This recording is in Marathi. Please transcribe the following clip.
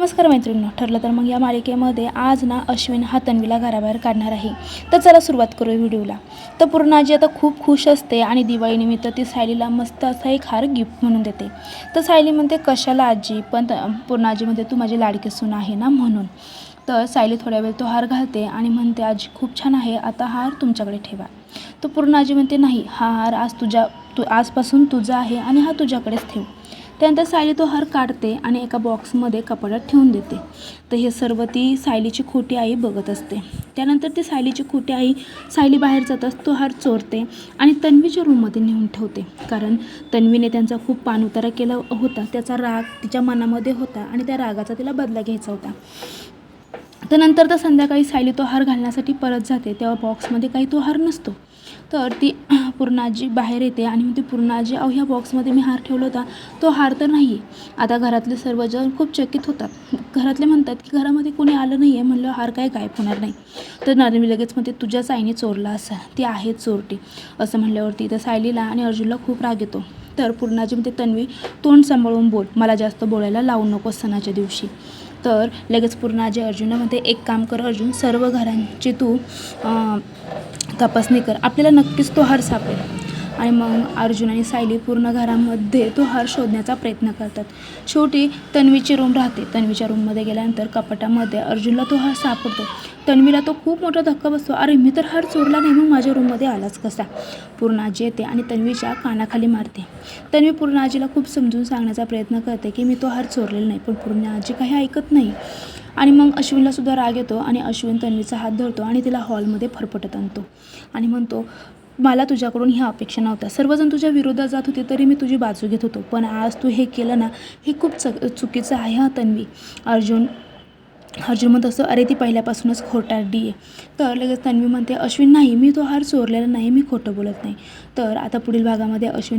नमस्कार मैत्रिणींनो ठरलं तर मग या मालिकेमध्ये आज ना अश्विन हा तन्वीला घराबाहेर काढणार आहे. तर चला सुरुवात करू व्हिडिओला. तर पूर्णाजी आता खूप खुश असते आणि दिवाळीनिमित्त ती सायलीला मस्त असा एक हार गिफ्ट म्हणून देते. तर सायली म्हणते कशाला आजी? पण पूर्णाजी म्हणते तू माझी लाडकी सून आहे ना म्हणून. तर सायली थोड्या वेळ तो हार घालते आणि म्हणते आजी खूप छान आहे. आता हार तुमच्याकडे ठेवा. तर पूर्णाजी म्हणते नाही हा हार आज तुझ्या तू आजपासून तुझा आहे आणि हा तुझ्याकडेच ठेव. त्यानंतर सायली तो हार काढते आणि एका बॉक्समध्ये कपाटात ठेवून देते. तर हे सर्व ती सायलीची खोटी आई बघत असते. त्यानंतर ती सायलीची खोटी आई सायली बाहेर जाताच तो हार चोरते आणि तन्वीच्या रूममध्ये नेऊन ठेवते. कारण तन्वीने त्यांचा खूप पाणउतारा केला होता. त्याचा राग तिच्या मनामध्ये होता आणि त्या रागाचा तिला बदला घ्यायचा होता. तर नंतर तर संध्याकाळी सायली तो हार घालण्यासाठी परत जाते. तेव्हा बॉक्समध्ये काही तो हार नसतो. तर ती पूर्णाजी बाहेर येते आणि ती पूर्णाजी अहो ह्या बॉक्समध्ये मी हार ठेवला होता. तो हार तर नाही आहे आता घरातले सर्वजण खूप चकित होतात. घरातले म्हणतात की घरामध्ये कोणी आलं नाही आहे म्हणलं हार काय गायब होणार नाही. तर नरमी लगेच म्हणते तुझ्याच आईने चोरला असा. ती आहे चोरटी. असं म्हणल्यावरती तर सायलीला आणि अर्जुनला खूप राग येतो. तर पूर्णाजी म्हणते तन्वी तोंड सांभाळून बोल. मला जास्त बोलायला लावू नको सणाच्या दिवशी. तर लगेच पूर्णाजी अर्जुनामध्ये एक काम कर अर्जुन सर्व घरांची तू तपासणी कर. आपल्याला नक्कीच तो हार सापडेल. आणि मग अर्जुन आणि सायली पूर्ण घरामध्ये तो हार शोधण्याचा प्रयत्न करतात. शेवटी तन्वीची रूम राहते. तन्वीच्या रूममध्ये गेल्यानंतर कपाटामध्ये अर्जुनला तो हार सापडतो. तन्वीला तो खूप मोठा धक्का बसतो. अरे मी तर हार चोरला नाही मग माझ्या रूममध्ये आलाच कसा? पूर्णाजी येते आणि तन्वीच्या कानाखाली मारते. तन्वी पूर्णाजीला खूप समजून सांगण्याचा प्रयत्न करते की मी तो हार चोरलेला नाही पण पूर्णाजी काही ऐकत नाही. आणि मग अश्विनला सुद्धा राग येतो आणि अश्विन तन्वीचा हात धरतो आणि तिला हॉलमध्ये फरफटत आणतो. आणि म्हणतो मला तुझ्याकडून ह्या अपेक्षा नव्हत्या. सर्वजण तुझ्या विरोधात जात होते तरी मी तुझी बाजू घेत होतो. पण आज तू हे केलं ना हे खूप चक चुकीचं आहे हा तन्वी. अर्जुन अर्जुन म्हणत असतो अरे ती पहिल्यापासूनच खोटारडी आहे. तर लगेच तन्वी म्हणते अश्विन नाही मी तो हार चोरलेला नाही मी खोटं बोलत नाही. तर आता पुढील भागामध्ये अश्विन